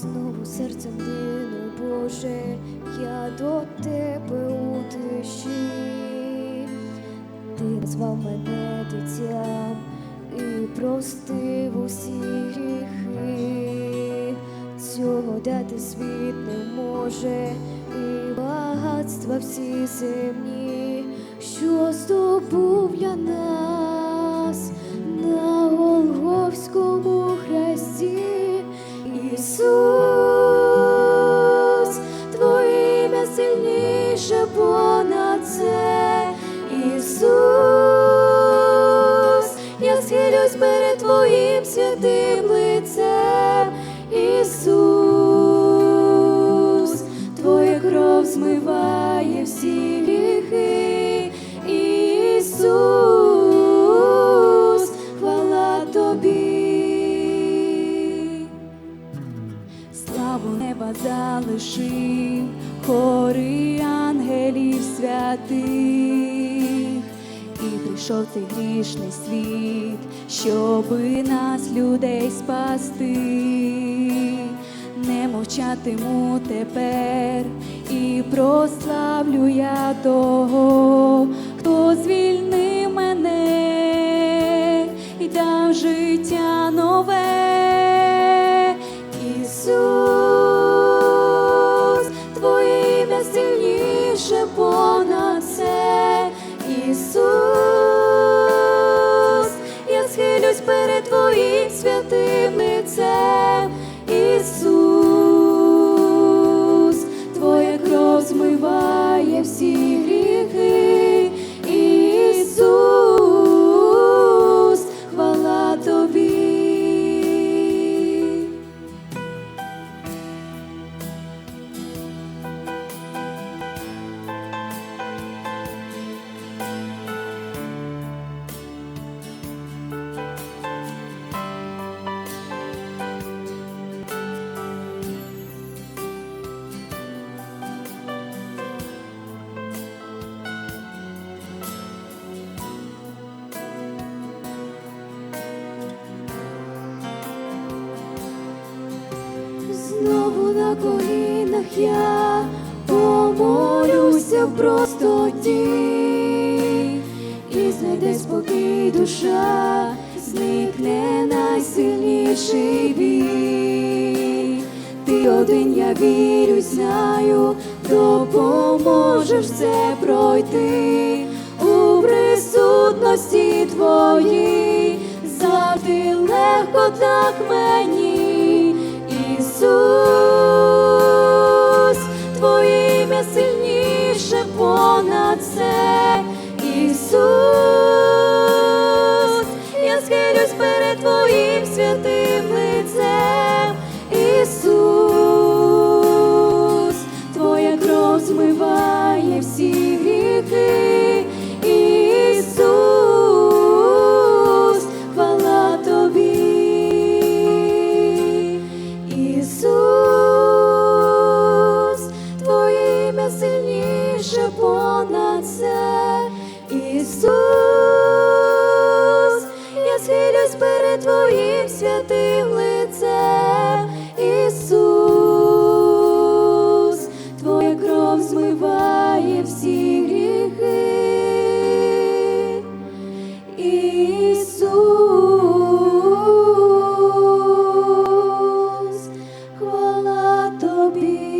Тихо серцем дину, Боже, я до тебе у тиші. Ти назвав мене дитям і простив усі гріхи. Цього дати світ не може, і багатства всі земні, що здобув для нас Славу неба залишив, хори ангелів святих, і прийшов цей грішний світ, щоби нас, людей, спасти. Не мовчатиму тепер і прославлю я того, хто звільнив сильніше понад колінах я помолюся в простоті, і знайде спокій душа, зникне найсильніший бій. Ти один, я вірю, знаю, допоможеш все пройти у присутності твоїй, завжди легко так мені. Ісус, вище понад це, Ісус, я схилюсь перед Твоїм святим лицем, Ісус, Твоя кров змиває всі гріхи. Ісус, хвала тобі.